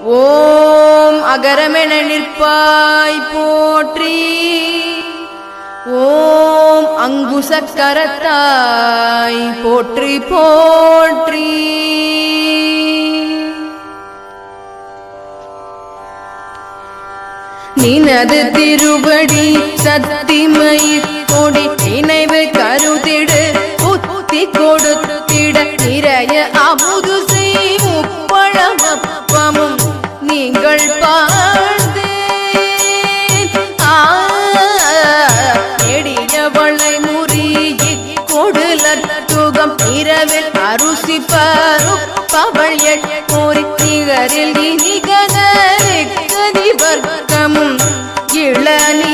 ஓம் அகரமென நிற்பாய் போற்றி. ஓம் அங்குசக்கரத்தாய் போற்றி போற்றி. நினது திருவடி சத்திமயிர் கொடி நினைவு கருதிடு புத்தி கொடுத்திட நிறைய அமுது நிகரில் இனிகதரி வர்க்கமும் இளநீரும்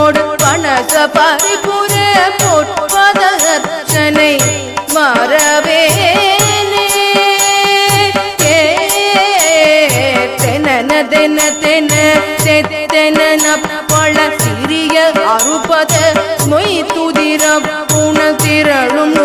குட்டோடு பணச பரிபுர பொற்பதர்ச்சனை மறவேனே. தென தென தெத்தென பழ சிறிய அறுபத மொய் துதிர புன திரளும்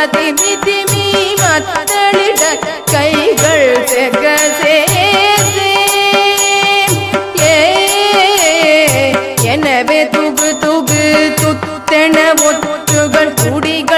திமித திமி திமி மத்தளிட கைகள் எனவே துகு துகு துத்தென ஒற்றுகள் குடிகள்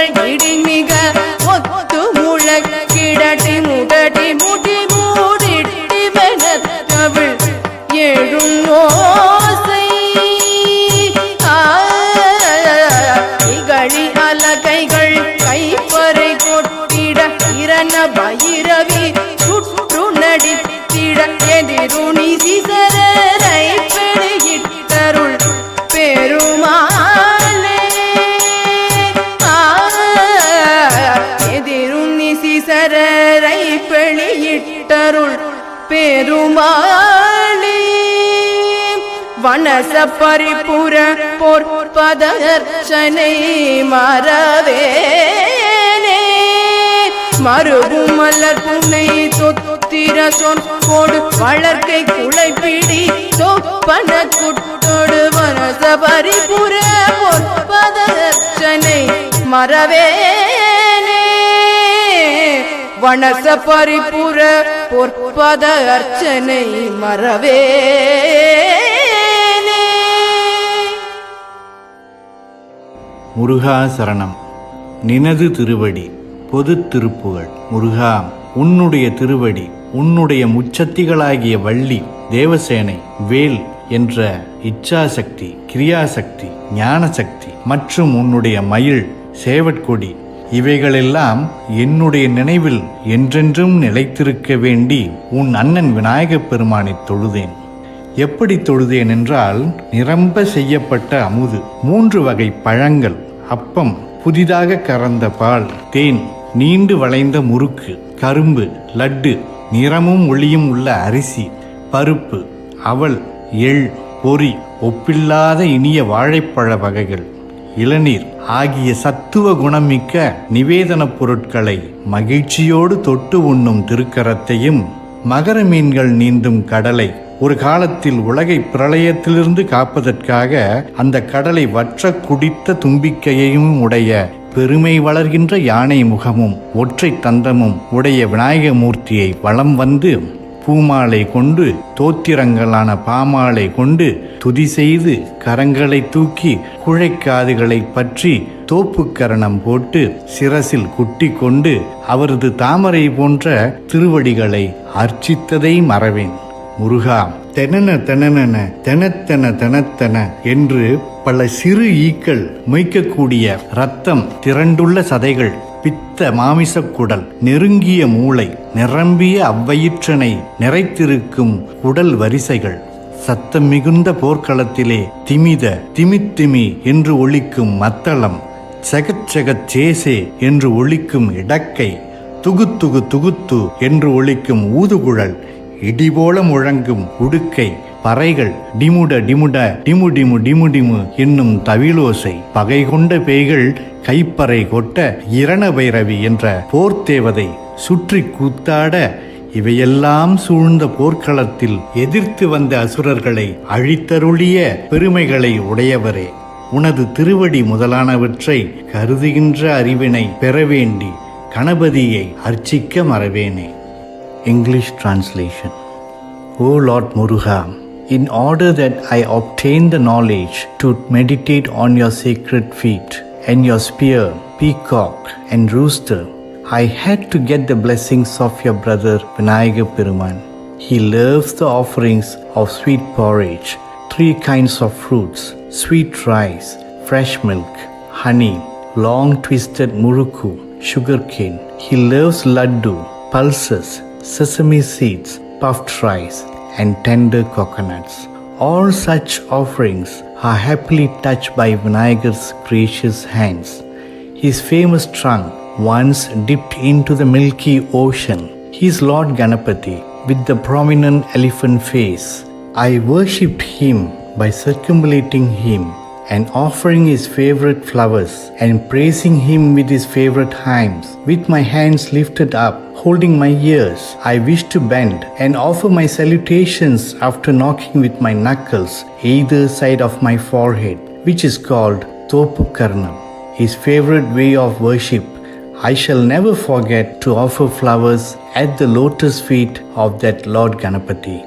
மனச பரிபுர பொற்பதர்ச்சனை மறவேனே. மறுபும் மலர் புனை தொத்திர சொற்கோடு வளர்க்கை குளைப்பிடி தொப்பன குட்டோடு மனச பரிபுர பொற்பதர்ச்சனை மறவேனே. வனச பரிபுர பொற்பத அர்ச்சனை மறவே முருகா சரணம் நினது திருவடி பொது திருப்புகள். முருகா உன்னுடைய திருவடி உன்னுடைய முச்சத்திகளாகிய வள்ளி தேவசேனை வேல் என்ற இச்சாசக்தி கிரியாசக்தி ஞானசக்தி மற்றும் உன்னுடைய மயில் சேவற்கொடி இவைகளெல்லாம் என்னுடைய நினைவில் என்றென்றும் நிலைத்திருக்க வேண்டி உன் அண்ணன் விநாயகப் பெருமானைத் தொழுதேன். எப்படி தொழுதேன் என்றால் நிரம்ப செய்யப்பட்ட அமுது. மூன்று வகை பழங்கள். அப்பம் புதிதாக கறந்த பால் தேன் நீண்டு வளைந்த முறுக்கு கரும்பு லட்டு நிறமும் ஒளியும் உள்ள அரிசி பருப்பு அவல் எள் பொரி ஒப்பில்லாத இனிய வாழைப்பழ வகைகள் இளநீர் ஆகிய சத்துவ குணமிக்க நிவேதனப் பொருட்களை மகிழ்ச்சியோடு தொட்டு உண்ணும் திருக்கரத்தையும் மகர மீன்கள் நீந்தும் கடலை ஒரு காலத்தில் உலகை பிரளயத்திலிருந்து காப்பதற்காக அந்த கடலை வற்ற குடித்த தும்பிக்கையையும் உடைய பெருமை வளர்கின்ற யானை முகமும் ஒற்றை தந்தமும் உடைய விநாயகமூர்த்தியை வலம் வந்து பூமாலை கொண்டு தோத்திரங்களான பாமாலை கொண்டு துதி செய்து கரங்களை தூக்கி குழைக்காதுகளை பற்றி தோப்புக்கரணம் போட்டு சிரசில் குட்டி கொண்டு அவரது தாமரை போன்ற திருவடிகளை அர்ச்சித்ததை மறவேன். முருகா தெனன தெனனென தெனத்தென தெனத்தென என்று பல சிறு ஈக்கள் மொய்க்கக்கூடிய ரத்தம் திரண்டுள்ள சதைகள் பித்த மாமிசக் குடல் நெருங்கிய மூளை நிரம்பிய அவ்வயிற்றனை நிறைத்திருக்கும் குடல் வரிசைகள் சத்தம் மிகுந்த போர்க்களத்திலே திமித திமித்திமி என்று ஒழிக்கும் மத்தளம் செகச் செகச் சேசே என்று ஒழிக்கும் இடக்கை துகுத்துகு துகுத்து என்று ஒழிக்கும் ஊதுகுழல் இடிபோல முழங்கும் உடுக்கை பறைகள் டிமுட டிமுட டிமு டிமு டிமு டிமு என்னும் தவிலோசை பகை கொண்ட பேய்கள் கைப்பறை கொட்ட இரண பைரவி என்ற போர்த்தேவதை சுற்றி கூத்தாட இவையெல்லாம் சூழ்ந்த போர்க்களத்தில் எதிர்த்து வந்த அசுரர்களை அழித்தருளிய பெருமைகளை உடையவரே. உனது திருவடி முதலானவற்றை கருதுகின்ற அறிவினை பெற வேண்டி கணபதியை அர்ச்சிக்க மறவேனே. English translation O Lord Muruga, in order that I obtain the knowledge to meditate on your sacred feet and your spear, peacock, and rooster, I had to get the blessings of your brother Vinayaga. He loves the offerings of sweet porridge, three kinds of fruits, sweet rice, fresh milk, honey, long twisted muruku, sugarcane. He loves laddu, pulses, sesame seeds, puffed rice, and tender coconuts. All such offerings are happily touched by Vinayagar's gracious hands. His famous trunk once dipped into the milky ocean. He is Lord Ganapati with the prominent elephant face. I worshipped him by circumambulating him and offering his favorite flowers and praising him with his favorite hymns. With my hands lifted up, holding my ears, I wish to bend and offer my salutations after knocking with my knuckles either side of my forehead, which is called Topu Karnam. His favorite way of worship. I shall never forget to offer flowers at the lotus feet of that Lord Ganapati.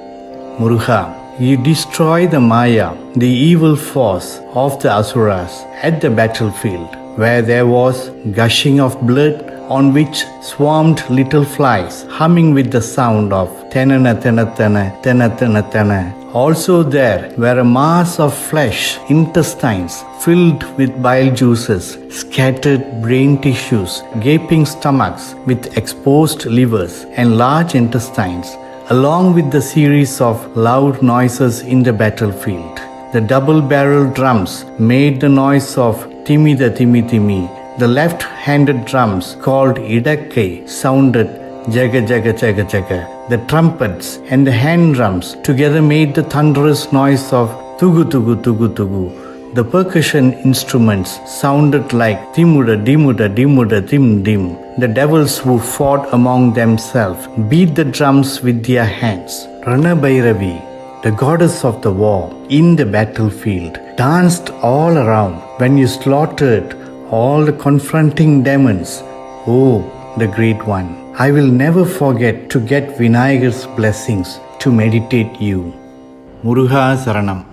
Muruga, you destroy the Maya, the evil force of the Asuras at the battlefield, where there was gushing of blood on which swarmed little flies, humming with the sound of tenana tena tena tena tena tena. Also there were a mass of flesh, intestines filled with bile juices, scattered brain tissues, gaping stomachs with exposed livers, and large intestines along with the series of loud noises in the battlefield. The double barrel drums made the noise of Timi the Timi Timi. The left handed drums called Idakke sounded Jaga Jaga Jaga Jaga. The trumpets and the hand drums together made the thunderous noise of Tugu Tugu Tugu Tugu. The percussion instruments sounded like Timuda Dimuda Dimuda Dim Dim the devils who fought among themselves beat the drums with their hands. Ranabairavi, the goddess of the war, in the battlefield, danced all around when you slaughtered all the confronting demons. Oh, the great one. I will never forget to get Vinayagar's blessings to meditate you. Muruha Saranam.